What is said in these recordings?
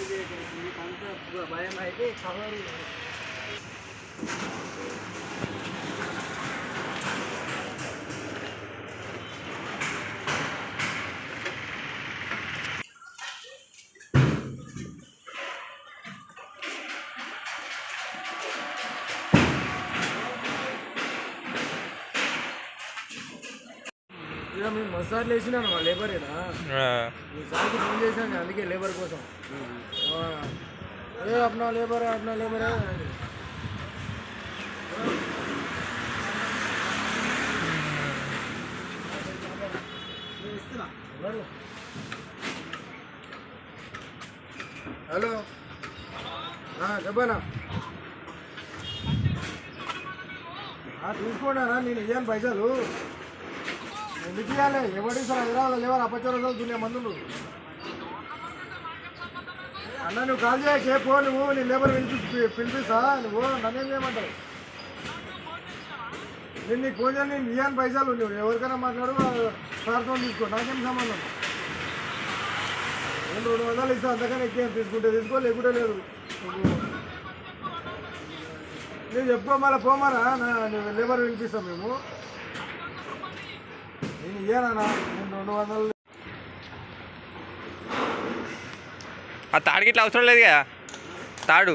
그게 반사 마야마이게 강원이 ఇక మేము మసార్లు వేసినాను మా లేబర్ ఏదా సార్కి ఫోన్ చేశాను అందుకే లేబర్ కోసం. అదే Apna labour Apna labour. Hello. చెప్పనా? తీసుకోండి నేను ఇయ్యాను పైసలు. ఎందుకు ఇవ్వాలి? ఎవడి సార్ హైదరాబాద్ లేవారు? అపచో రోజులు దున్నే మందులు. అన్న నువ్వు కాల్ చేయకే పో నువ్వు నీ లేబర్ పిలిపి పిలిపిస్తా నువ్వు నన్నేం చేయమంటావు? నేను నీకు ఫోన్ చేయాలి నేను ఇయ్యాను పైసలు నువ్వు ఎవరికైనా మాట్లాడు సార్తో తీసుకో. నాకేం సంబంధం? నేను రెండు వందలు ఇస్తాను అంతకన్నా ఎక్కేం తీసుకుంటే తీసుకో లేకుంటే లేదు. నేను చెప్పో మళ్ళీ పోమారా? నువ్వు లేబర్ వినిపిస్తాం మేము. ఆ తాడికి ఇట్లా అవసరం లేదు కదా? తాడు.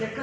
లెక్క